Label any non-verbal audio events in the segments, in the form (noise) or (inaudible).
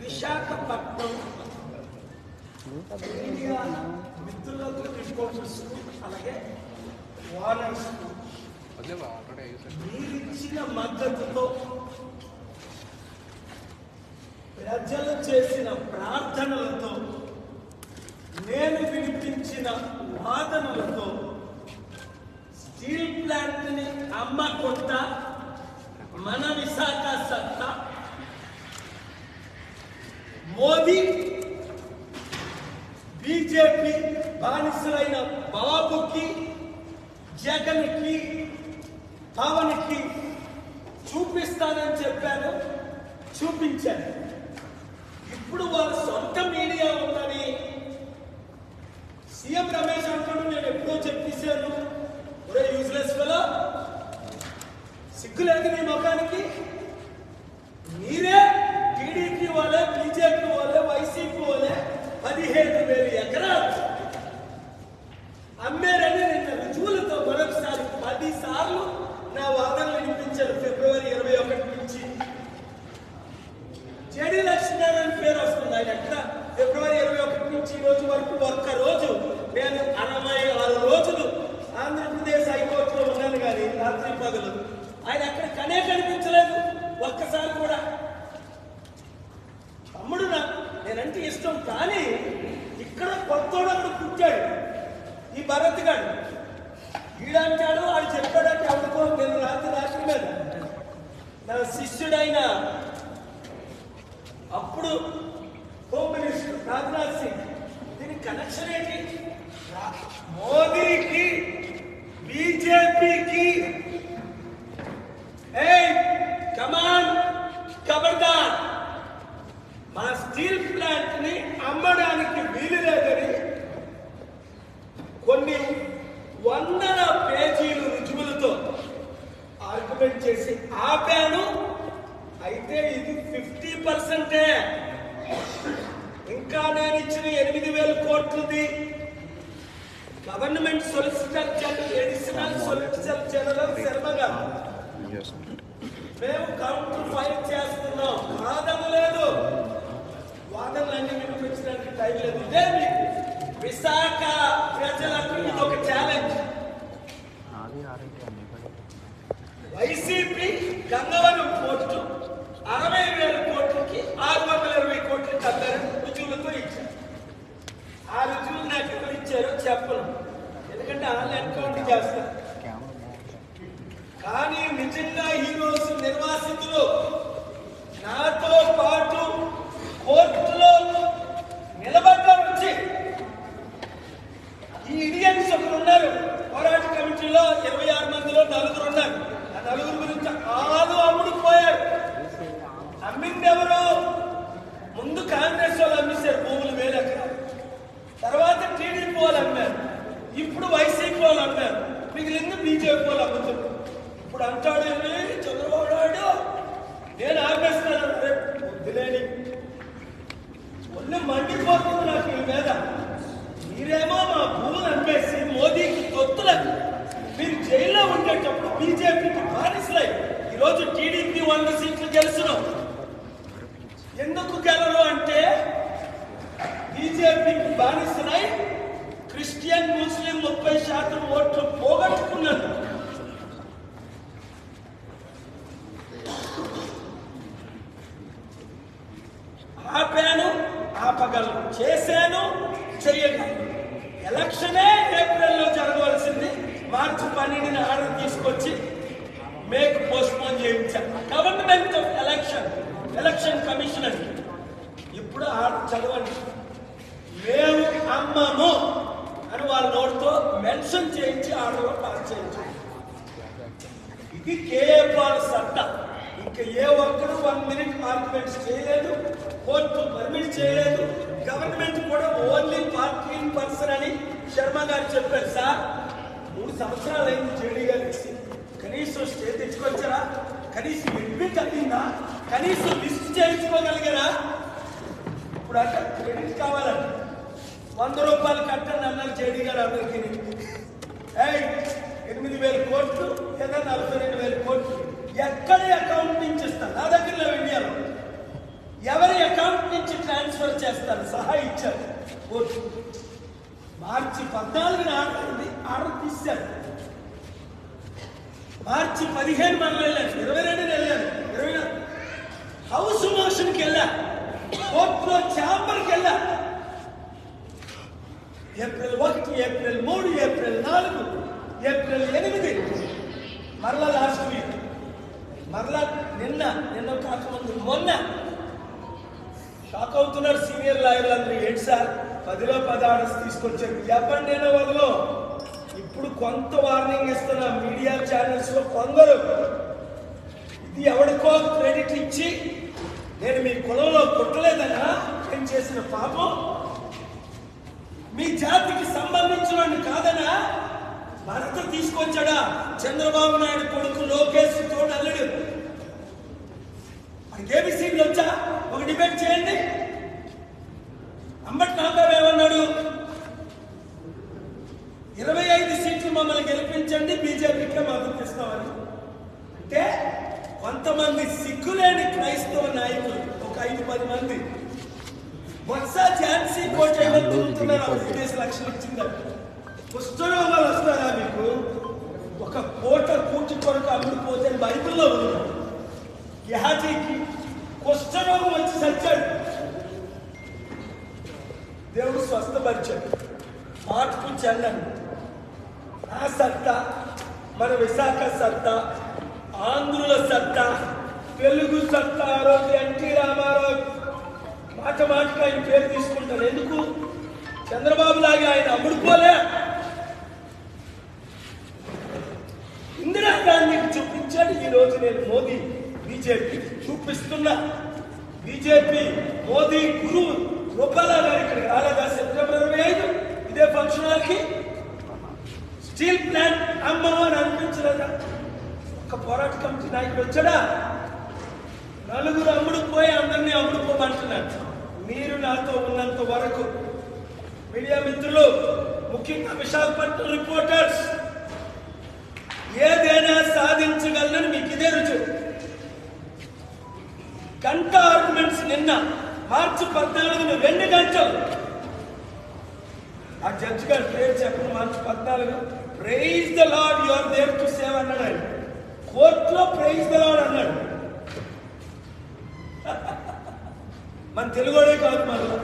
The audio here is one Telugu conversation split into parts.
విశాఖపట్నం. మీడియా మిత్రులకు రిపోర్టర్స్ అలాగే వానర్స్ మీరిచ్చిన మద్దతుతో ప్రజలు చేసిన ప్రార్థనలతో నేను వినిపించిన వాదనలతో స్టీల్ ప్లాంట్ని అమ్మకుండా మన విశాఖ సత్తా మోదీ బీజేపీ బానిసలైన బాబుకి జగన్కి పవన్కి చూపిస్తానని చెప్పాను. చూపించాను. ఇప్పుడు వాళ్ళ సొంత మీడియా ఉందని సీఎం రమేష్ అంటాడు నేను ఎప్పుడో చెప్పేశాను. ఒరే యూజ్లెస్ ఫెలో సిగ్గులేదు నీ ముఖానికి మీరే టీడీపీ వాళ్ళే బీజేపీ వాళ్ళే వైసీపీ వాళ్ళే పదిహేను వేలు ఎకరాలు అమ్మారని నిన్న రుజువులతో మరొకసారి పది సార్లు నా వాదనలు వినిపించారు ఫిబ్రవరి ఇరవై ఒకటి నుంచి జడి లక్ష్మీనారాయణ పేరు వస్తుంది. ఆయన ఎక్కడ? ఫిబ్రవరి ఇరవై ఒకటి నుంచి ఈ రోజు వరకు ఒక్క రోజు నేను అరవై ఆరు రోజులు ఆంధ్రప్రదేశ్ హైకోర్టులో ఉన్నాను కానీ రాత్రి పగలు. ఆయన అక్కడ కనే కనిపించలేదు. ఒక్కసారి కూడా. తమ్ముడు నా నేనంటే ఇష్టం కానీ ఇక్కడ కొత్తోడు అక్కడ పుట్టాడు. ఈ భరత్ గాడు. వీడంటాడు వాడు చెప్పాడంటే ఎవరికో నేను రాత్రి రాత్రి మీద. నా శిష్యుడైన అప్పుడు హోమ్ మినిస్టర్ రాజ్నాథ్ సింగ్ దీనికి కనెక్షన్ ఏంటి? మోదీకి బీజేపీకి. కమాన్ ఖబర్దార్ మా స్టీల్ ప్లాంట్ని అమ్మడానికి వీలు లేదని కొన్ని వందల పేజీలు రుజువులతో ఆర్గ్యుమెంట్ చేసి ఆపాను అయితే ఇది ఫిఫ్టీ పర్సెంటే ఇంకా నేను ఇచ్చిన ఎనిమిది వేల కోట్లది government solicitor general additional solicitor general Sharma గారు మేము కౌంటర్ ఫైల్ చేస్తున్నాం. వాదనలేదు వాదనలన్నీ వినిపించడానికి టైం లేదు. ఇదే మీకు విశాఖ ప్రజలకు ఇది ఒక ఛాలెంజ్ నాది ఆరోగ్యం అన్నీ వైసీపీ గంగవరం పోర్టు అరవై వేల కోట్లకి ఆరు వందల ఇరవై కోట్లు కట్టారని రుజువులతో ఇచ్చారు ఆ రుజువులు నాకు ఎవరు ఇచ్చారో చెప్పను ఎందుకంటే వాళ్ళు ఎన్కౌంటర్ చేస్తారు కానీ నిజంగా ఈ రోజు నిర్వాసితులు నాతో పాటు కోర్టులో నిలబడ్డం వచ్చి ఈ ఇండియన్స్ ఒకరు ఉన్నారు పోరాట కమిటీలో ఇరవై ఆరు మందిలో నలుగురు ఉన్నారు ఆ నలుగురు గురించి ఆలు అమ్ముడు పోయారు అమ్మింది ఎవరు ముందు కాంగ్రెస్ వాళ్ళు అమ్మేశారు భూములు వేలు ఎకరాలు తర్వాత టీడీపీ వాళ్ళు అమ్మారు ఇప్పుడు వైసీపీ వాళ్ళు అమ్మారు మిగిలింది బీజేపీ వాళ్ళు అమ్ముతున్నారు ఇప్పుడు అంటాడు "ఏంటి, చంద్రబాబు నాయుడు? నేను ఆపేస్తాను రేపు. వద్దులేని ఒళ్ళు మండిపోతుంది నాకు ఈ మీద మీరేమో మా భూములు అమ్మేసి మోదీకి తొత్తులకు మీరు జైల్లో ఉండేటప్పుడు బీజేపీకి బానిసలై ఈరోజు టీడీపీ వంద సీట్లు గెలుస్తున్నాం. ఎందుకు గెలరు అంటే బీజేపీకి బానిసలై క్రిస్టియన్ ముస్లిం ముప్పై శాతం ఓట్లు పోగొట్టుకున్నారు. ఆపాను ఆపగలను. చేశాను చెయ్యగలను ఎలక్షనే ఏప్రిల్లో జరగవలసింది. మార్చి పన్నెండున ఆర్డర్ తీసుకొచ్చి మేకు పోస్ట్పోన్ చేయించాను government of election election commissioner ఇప్పుడు ఆర్డర్ చదవండి. మేము అమ్మము. వాళ్ళ నోటితో మెన్షన్ చేయించి ఆర్డర్ పాస్ చేయించాం. ఇది కేఏ పాల్ సత్తా. ఇంకా ఏ ఒక్కరు వన్ మినిట్ ఆర్గ్యుమెంట్స్ చేయలేదు కోర్టు పర్మిట్ చేయలేదు. గవర్నమెంట్ కూడా ఓన్లీ పార్టీ పర్సన్ అని శర్మ గారు చెప్పారు సార్ మూడు సంవత్సరాలు అయింది జేడీ గారు ఇచ్చి. కనీసం స్టే తెచ్చుకొచ్చారా? కనీసం అడ్మిట్ అయిందా? కనీసం లిస్ట్ చేయించుకోగలిగారా? ఇప్పుడు అంటే క్రెడిట్ కావాలండి వంద డాక్టర్ అన్నారు జేడీ గారు అందరికీ. ఎనిమిది వేల కోట్లు లేదా నలభై రెండు వేల కోట్లు. ఎక్కడ అకౌంట్ నుంచి ఇస్తాను నా దగ్గర ఇండియాలో ఎవరి అకౌంట్ నుంచి ట్రాన్స్ఫర్ చేస్తారు? సహా ఇచ్చారు. కోర్టు మార్చి పద్నాలుగున ఆర్డర్ ఉంది. ఆర్డర్ తీశారు. మార్చి పదిహేను మనం వెళ్ళాను ఇరవై రెండున వెళ్ళాను ఇరవై హౌస్ మోషన్కి వెళ్ళా. కోర్టులో చాంబర్కి వెళ్ళా. ఏప్రిల్ ఒకటి ఏప్రిల్ మూడు ఏప్రిల్ నాలుగు ఏప్రిల్ ఎనిమిది. మరలా లాస్ట్ వీక్. మరలా నిన్న నిన్న కాకముందు మొన్న. షాక్ అవుతున్నారు సీనియర్ లాయర్లు అందరూ. ఏంటి సార్? పదిలో పదహారు తీసుకొచ్చారు. చెప్పండి నేను వాళ్ళు ఇప్పుడు కొంత వార్నింగ్ ఇస్తున్నా మీడియా ఛానల్స్లో కొందరు. ఇది ఎవరికో క్రెడిట్ ఇచ్చి నేను మీ కులంలో పుట్టలేదనా నేను చేసిన పాపం? మీ జాతికి సంబంధించిన కాదనా? భరత తీసుకొచ్చాడా? చంద్రబాబు నాయుడు కొడుకులో లోకేష్ తోడు అల్లుడు ఏబిసిడ్లు వచ్చా ఒక డిబేట్ చేయండి అంబట్ నాగారు ఏమన్నాడు ఇరవై ఐదు సీట్లు మమ్మల్ని గెలిపించండి బీజేపీకే మద్దతు ఇస్తామని అంటే కొంతమంది సిగ్గులేని క్రైస్తవ నాయకులు ఒక ఐదు పది మంది బొత్స ఝాన్సీ కోట తిరుగుతున్నారు ఐదేసి లక్షలు ఇచ్చింది పుస్తరోగాలు వస్తారా మీకు? ఒక కోట కూటి కొరకు అమ్ముడిపోతే బైబిల్లో ఉంది. యహాజీకి కుష్ఠరోగం వచ్చి చచ్చాడు దేవుడు స్వస్థపరిచాడు. మాటకు చెందని ఆ సత్తా మన విశాఖ సత్తా ఆంధ్రుల సత్తా తెలుగు సత్తా ఆ రోజు ఎన్టీ రామారావు మాట మాటకు ఆయన పేరు తీసుకుంటారు. ఎందుకు? చంద్రబాబు లాగా ఆయన అమ్ముడుకోలే ఈరోజు రోజు నేను మోదీ బీజేపీ చూపిస్తున్నా. బీజేపీ మోదీ గురువు రూపాలా గారు ఇక్కడికి రాలేదా? సెప్టెంబర్ ఇరవై ఐదు ఇదే ఫంక్షన్ హాల్కి? స్టీల్ ప్లాంట్ అమ్మవు అని అనిపించలేదా? ఒక పోరాట కమిటీ నాయకుడు వచ్చాడా? నలుగురు అమ్ముడు పోయి అందరినీ అమ్ముడుపోమంటున్నారు మీరు నాతో ఉన్నంత వరకు మీడియా మిత్రులు ముఖ్యంగా విశాఖపట్నం రిపోర్టర్స్ ఏదైనా సాధించగలనని మీకు ఇదే రుజువు. గంట ఆర్గ్యుమెంట్స్ నిన్న మార్చి పద్నాలుగున రెండు గంటలు ఆ జడ్జి గారు పేరు చెప్పిన మార్చి పద్నాలుగు. Praise the Lord your there to save అన్నాడు ఆయన. కోర్టులో ప్రైజ్ ద లాడ్ అన్నాడు. (laughs) మన తెలుగుడే కాదు మళ్ళీ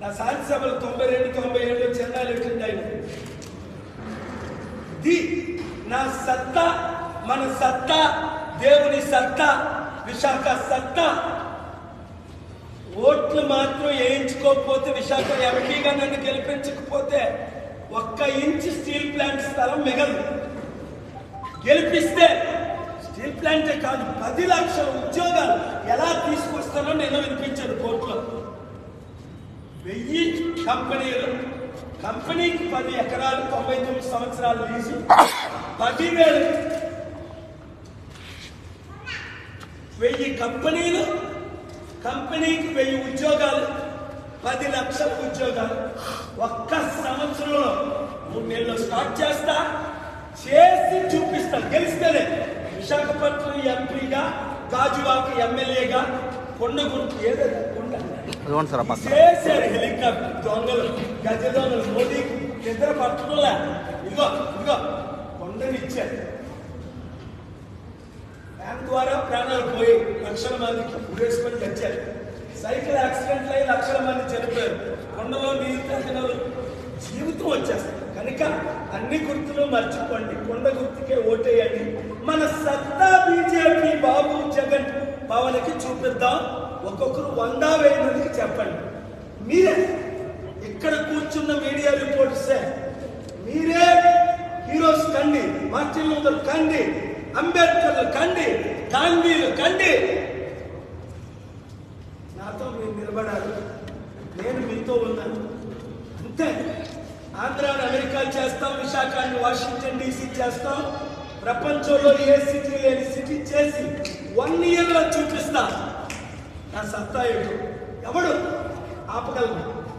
నా శాంతి తొంభై రెండు తొంభై ఏళ్ళు చెందాలు ఎట్టింది ఆయన ది నా సత్తా మన సత్తా దేవుని సత్తా విశాఖ సత్తా. ఓట్లు మాత్రం వేయించుకోకపోతే విశాఖ ఎంపీగా నన్ను గెలిపించకపోతే ఒక్క ఇంచ్ స్టీల్ ప్లాంట్ స్థలం మిగలదు. గెలిపిస్తే స్టీల్ ప్లాంటే కాదు పది లక్షల ఉద్యోగాలు ఎలా తీసుకొస్తానో నేను వినిపించాను కోర్టులో. వెయ్యి కంపెనీలు కంపెనీకి పది ఎకరాలు తొంభై తొమ్మిది సంవత్సరాలు లీజు. పదివేలు వెయ్యి కంపెనీలు కంపెనీకి వెయ్యి ఉద్యోగాలు పది లక్షల ఉద్యోగాలు. ఒక్క సంవత్సరంలో మూడు నెలలు స్టార్ట్ చేస్తా చేసి చూపిస్తా గెలిస్తేనే. విశాఖపట్నం ఎంపీగా గాజువాక ఎమ్మెల్యేగా కొండగుంటు ఏదైనా కొండ చేశారు హెలికాప్టర్ దొంగలు గజ దొంగలు మోదీ నిద్ర పట్టడంలే ఇదిగో ఇదిగో. ఇచ్చారు ఫ్యాన్ ద్వారా ప్రాణాలు పోయి లక్షల మందికి ఉరేసుకొని తెచ్చారు. సైకిల్ యాక్సిడెంట్లు అయి లక్షల మంది చనిపోయారు. కొండలో నీరు తగ్గినలు జీవితం వచ్చేస్తుంది. కనుక అన్ని గుర్తులు మర్చిపోండి. కొండ గుర్తుకే ఓటేయండి. మన సత్తా బీజేపీ బాబు జగన్ పవన్కి చూపిద్దాం. ఒక్కొక్కరు వంద వేల మందికి చెప్పండి. మీరే ఇక్కడ కూర్చున్న మీడియా రిపోర్ట్ మీరే హీరోస్ కండి మార్టిన్ లూథర్ కండి అంబేద్కర్లు కండి గాంధీలు కండి. నాతో మీరు నిలబడాలి. నేను మీతో ఉన్నాను. అంతే. ఆంధ్రాని అమెరికా చేస్తాం విశాఖాన్ని వాషింగ్టన్ డీసీ చేస్తాం. ప్రపంచంలో ఏ సిటీ లేని సిటీ చేసి వన్ ఇయర్లో చూపిస్తా. నా సత్తా ఏంటో ఎవడు? ఆపగలను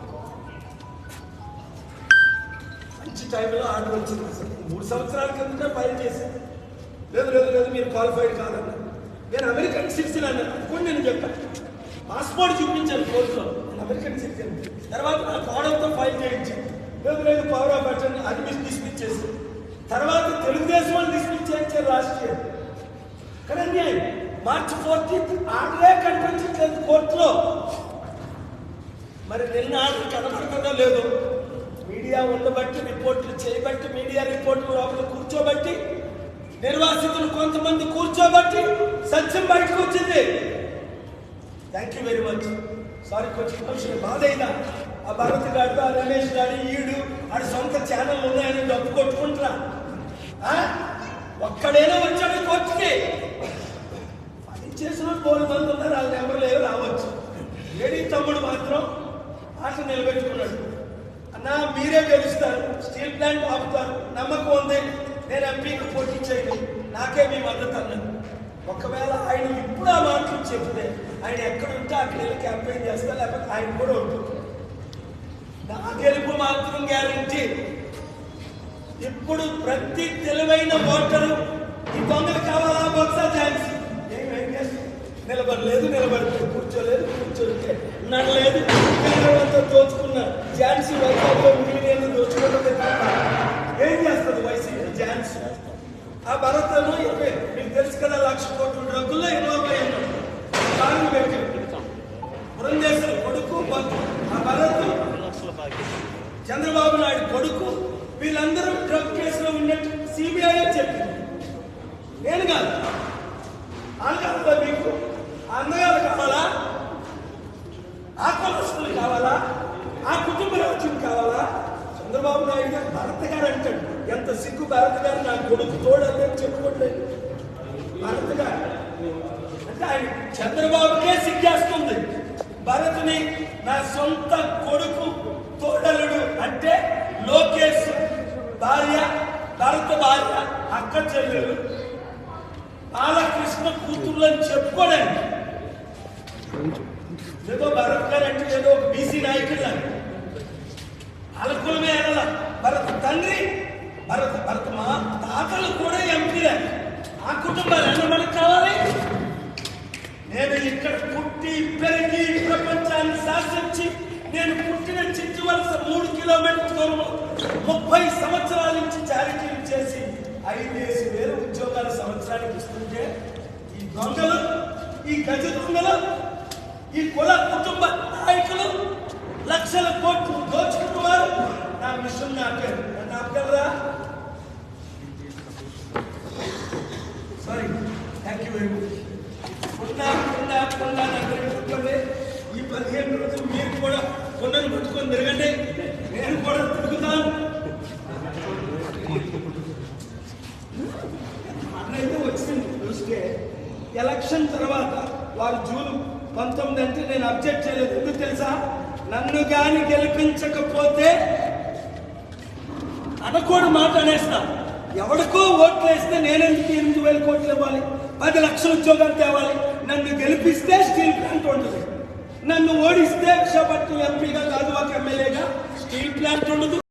టైంలో ఆర్డర్ వచ్చింది. అసలు మూడు సంవత్సరాల కిందట ఫైల్ చేశాను లేదు లేదు లేదు మీరు క్వాలిఫైడ్ కాదన్నా నేను అమెరికన్ సిటిజన్ అన్నాను. కొన్ని నేను చెప్పాను పాస్పోర్ట్ చూపించాను కోర్టులో. నేను అమెరికన్ సిటిజన్. తర్వాత నా కోడలతో ఫైల్ చేయించాను లేదు లేదు పవర్ ఆఫ్ అటర్నీ అది మీరు డిస్మిస్ చేసి తర్వాత తెలుగుదేశం వాళ్ళు డిస్మిస్ చేయించారు లాస్ట్ ఇయర్ కానీ అన్యాయం. మార్చి ఫోర్టీన్త్ ఆర్డరే కనిపించట్లేదు కోర్టులో. మరి నిన్న ఆర్డర్ కనపడుతుందో లేదో మీడియా ఉండబట్టి రిపోర్ట్లు చేయబట్టి మీడియా రిపోర్ట్లు లోపల కూర్చోబట్టి నిర్వాసితులు కొంతమంది కూర్చోబట్టి సత్యం బయటకు వచ్చింది. Thank you very much sorry కొంచెం కొంచెం బాధ అయినా. ఆ భరత్ గారు ఆ రమేష్ గాడు ఈడు ఆడి సొంత ఛానల్ ఉన్నాయని డబ్బు కొట్టుకుంటున్నా. ఆ? ఒక్కడైనా వచ్చాడు కోర్టుకి. పని చేసిన పోలు మంది ఉన్నారు వాళ్ళని ఎవరు లేవు రావచ్చు. ఏడి తమ్ముడు మాత్రం ఆశ నిలబెట్టుకున్నాడు. అన్నా మీరే గెలుస్తారు. స్టీల్ ప్లాంట్ ఆపుతారు. నమ్మకం ఉంది. నేను ఎంపీకి పోటీ చేయను. నాకే మీ మద్దతు అన్నారు ఒకవేళ ఆయన ఇప్పుడు ఆ మాటలు చెప్తే ఆయన ఎక్కడుంటే అక్కడ వెళ్ళి క్యాంపెయిన్ చేస్తా లేకపోతే ఆయన కూడా ఉంటుంది నా గెలుపు మాత్రం గ్యారంటీ. ఇప్పుడు ప్రతి తెలివైన ఓటరు ఈ దొంగలు కావాలా? బొత్స ఛాన్స్. ఏమేం చేస్తాం నిలబడలేదు నిలబడలేదు. కూర్చోలేదు కూర్చోలేదు నడలేదు కేంద్రమంతా ఝాన్సీ వైజాగ్లో మిగిలిన దోచుకోవడం ఏం చేస్తుంది వైసీపీ ఝాన్సీ ఆ భరతను ఇరవై మీకు తెలుసు కదా లక్ష కోట్ల డబ్బుల్లో ఇరవై అయి ఉన్నాడు కారణం పెట్టి పురంధేశ్వరి కొడుకు భరత్. ఆ భరత్ చంద్రబాబు నాయుడు కొడుకు వీళ్ళందరూ డ్రగ్ కేసులో ఉన్నట్టు సిబిఐ చెప్పింది నేను కాదు అనగాల మీకు ఆ అన్నగారు కావాలా ఆ కులస్తులు కావాలా ఆ కుటుంబ రాజ్యం కావాలా చంద్రబాబు నాయుడు గారు భరత్ గారు అంటాడు ఎంత సిగ్గు కొడుకు తోడు అందరూ చెప్పుకోవట్లేదు భరత్ గారు అంటే ఆయన చంద్రబాబుకే సిగ్గేస్తుంది. భరత్ని నా సొంత కొడుకు తోడలుడు అంటే లోకేష్ భార్య భరత భార్య అక్క చెల్లెలు. బాలకృష్ణ కూతుర్లు అని చెప్పుకోడానికి ఏదో భరత్ గారు అంటే ఏదో బీసీ నాయకుడు అని. భరత్ భరత్ మా తాతలు కూడా ఎంపీలే. ఆ కుటుంబాలు ఎన్న మనకు కావాలి? నేను ఇక్కడ పుట్టి పెరిగి ప్రపంచాన్ని శాసించి నేను పుట్టిన చిట్టి వలస మూడు కిలోమీటర్ల దూరం ముప్పై సంవత్సరాల నుంచి చారిటీలు చేసి ఐదేసి వేల ఉద్యోగాలు సంవత్సరానికి ఇస్తుంటే ఈ దొంగలు ఈ గజ దొంగలు ఈ కుల కుటుంబ నాయకులు లక్షల కోట్లు నా మిషన్ నాకే నన్ను ఆపగలరా sorry thank you very much Punna పున్నా పున్నా దగ్గర పెట్టుకోండి ఈ పదిహేను రోజులు మీరు కూడా పున్నను పట్టుకొని తిరగండి నేను కూడా తిరుగుతాను అన్నైతే వచ్చింది చూస్తే ఎలక్షన్ తర్వాత వారు జూన్ పంతొమ్మిది అంటే నేను అబ్జెక్ట్ చేయలేదు ఎందుకు తెలుసా నన్ను కానీ గెలిపించకపోతే అనకూడ మాట అనేస్తా ఎవడికో ఓట్లు వేస్తే నేనెందుకు ఎనిమిది వేల కోట్లు ఇవ్వాలి? పది లక్షల ఉద్యోగాలు తేవాలి? నన్ను గెలిపిస్తే స్టీల్ ప్లాంట్ ఉండదు నన్ను ఓడిస్తే విశాఖపట్నం ఎంపీగా కాదు ఒక ఎమ్మెల్యేగా స్టీల్ ప్లాంట్ ఉండదు.